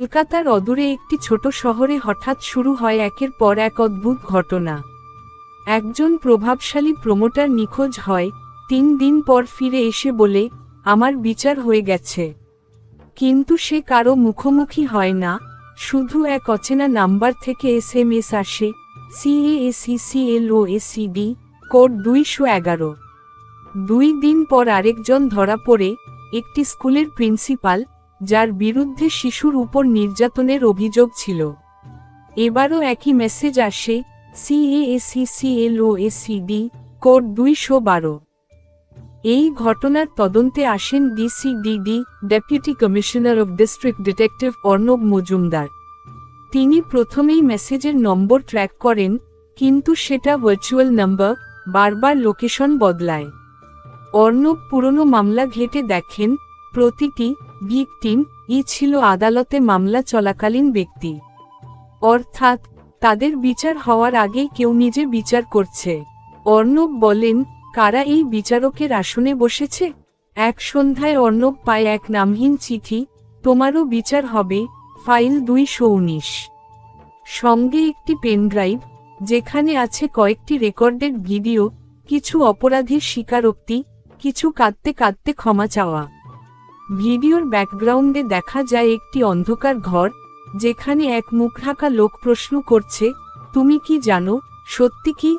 কলকাতার অদূরে একটি ছোট শহরে হঠাৎ শুরু হয় একের পর এক অদ্ভুত ঘটনা। একজন প্রভাবশালী প্রমোটার নিখোঁজ হয়, তিন দিন পর ফিরে এসে বলে, আমার বিচার হয়ে গেছে। কিন্তু সে কারও মুখোমুখি হয় না, শুধু এক অচেনা নাম্বার থেকে এস এম এস আসে সিএএসিসিএলওএসিডি কোড দুইশো এগারো। দুই দিন পর আরেকজন ধরা পড়ে, একটি স্কুলের প্রিন্সিপাল যার বিরুদ্ধে শিশুর উপর নির্যাতনের অভিযোগ ছিল। এবারও একই মেসেজ আসে সিএএসিসিএলওএসিডি কোড দুইশো বারো। এই ঘটনার তদন্তে আসেন D C D D deputy commissioner of district detective Arnab Majumdar. তিনি প্রথমেই মেসেজের নম্বর ট্র্যাক করেন, কিন্তু সেটা ভার্চুয়াল নাম্বার, বারবার লোকেশন বদলায়। অর্ণব পুরনো মামলা ঘেটে দেখেন প্রতিটি ভিকটিম ই ছিল আদালতে মামলা চলাকালীন ব্যক্তি। অর্থাৎ, তাদের বিচার হওয়ার আগেই কেউ নিজে বিচার করছে। অর্ণব বলেন, কারা এই বিচারকের আসনে বসেছে? এক সন্ধ্যায় অর্ণব পায় এক নামহীন চিঠি, তোমারও বিচার হবে, ফাইল দুইশো উনিশ। সঙ্গে একটি পেনড্রাইভ যেখানে আছে কয়েকটি রেকর্ডেড ভিডিও, কিছু অপরাধীর স্বীকারোক্তি, কিছু কাঁদতে কাঁদতে ক্ষমা চাওয়া। ভিডিওর ব্যাকগ্রাউন্ডে দেখা যায় একটি অন্ধকার ঘর, যেখানে এক মুখ ঢাকা লোক প্রশ্ন করছে, তুমি কি জানো? সত্যি কি?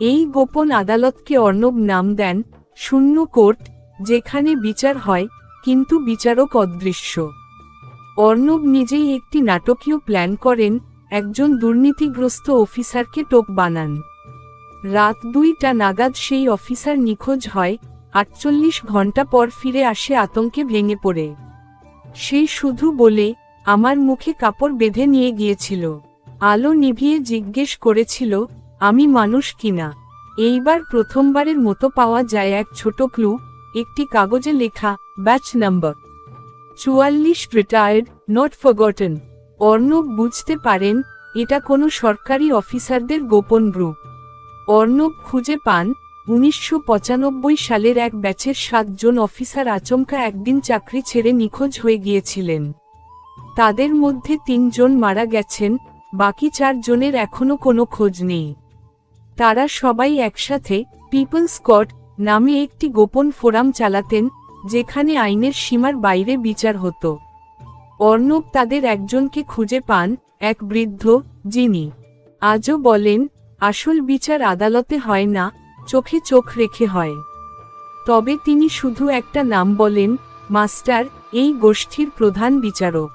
এই গোপন আদালতকে অর্ণব নাম দেন শূন্য কোর্ট, যেখানে বিচার হয়, কিন্তু বিচারক অদৃশ্য। অর্ণব নিজেই একটি নাটকীয় প্ল্যান করেন, একজন দুর্নীতিগ্রস্ত অফিসারকে টোপ বানান। রাত দুইটা নাগাদ সেই অফিসার নিখোঁজ হয় আটচল্লিশ ঘণ্টা পর ফিরে আসে আতঙ্কে ভেঙে পড়ে। সে শুধু বলে, আমার মুখে কাপড় বেঁধে নিয়ে গিয়েছিল। আলো নিভিয়ে জিজ্ঞেস করেছিল, আমি মানুষ কিনা? এইবার প্রথমবারের মতো পাওয়া যায় এক ছোট ক্লু, একটি কাগজে লেখা, ব্যাচ নাম্বার চুয়াল্লিশ রিটায়ার্ড, নট ফরগটন। অর্ণব বুঝতে পারেন, এটা কোনো সরকারি অফিসারদের গোপন গ্রুপ। অর্ণব খুঁজে পান উনিশশো পঁচানব্বই সালের এক ব্যাচের সাতজন অফিসার আচমকা একদিন চাকরি ছেড়ে নিখোঁজ হয়ে গিয়েছিলেন। তাদের মধ্যে তিনজন মারা গেছেন, বাকি চারজনের এখনও কোনো খোঁজ নেই। তারা সবাই একসাথে পিপলস কট নামে একটি গোপন ফোরাম চালাতেন, যেখানে আইনের সীমার বাইরে বিচার হতো। অর্ণব তাদের একজনকে খুঁজে পান, এক বৃদ্ধ, যিনি আজও বলেন, আসল বিচার আদালতে হয় না চোখে চোখ রেখে হয়। তবে তিনি শুধু একটা নাম বলেন, মাস্টার এই গোষ্ঠীর প্রধান বিচারক।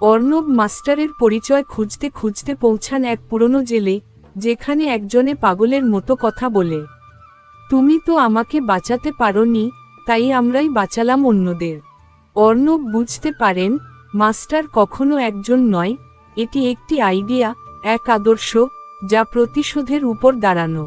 অর্ণব মাস্টারের পরিচয় খুঁজতে খুঁজতে পৌঁছান এক পুরনো জেলে, যেখানে একজনে পাগলের মতো কথা বলে, তুমি তো আমাকে বাঁচাতে পারোনি, তাই আমরাই বাঁচালাম অন্যদের। অর্ণব বুঝতে পারেন, মাস্টার কখনো একজন নয়, এটি একটি আইডিয়া, এক আদর্শ, যা প্রতিশোধের উপর দাঁড়ানো।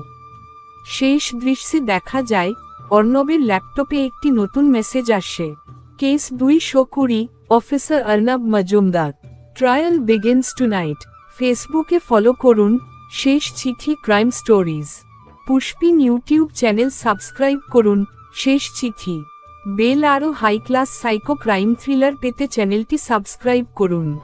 শেষ দৃশ্যে দেখা যায়, অর্ণবের ল্যাপটপে একটি নতুন মেসেজ আসে। কেস দুইশো কুড়ি officer Arnab Majumdar. Trial begins tonight ফেসবুকে ফলো করুন, শেষ চিঠি ক্রাইম স্টোরিজ পুষ্পিন ইউটিউব চ্যানেল সাবস্ক্রাইব করুন, শেষ চিঠি। বেল আরও high class psycho crime thriller পেতে চ্যানেলটি সাবস্ক্রাইব করুন।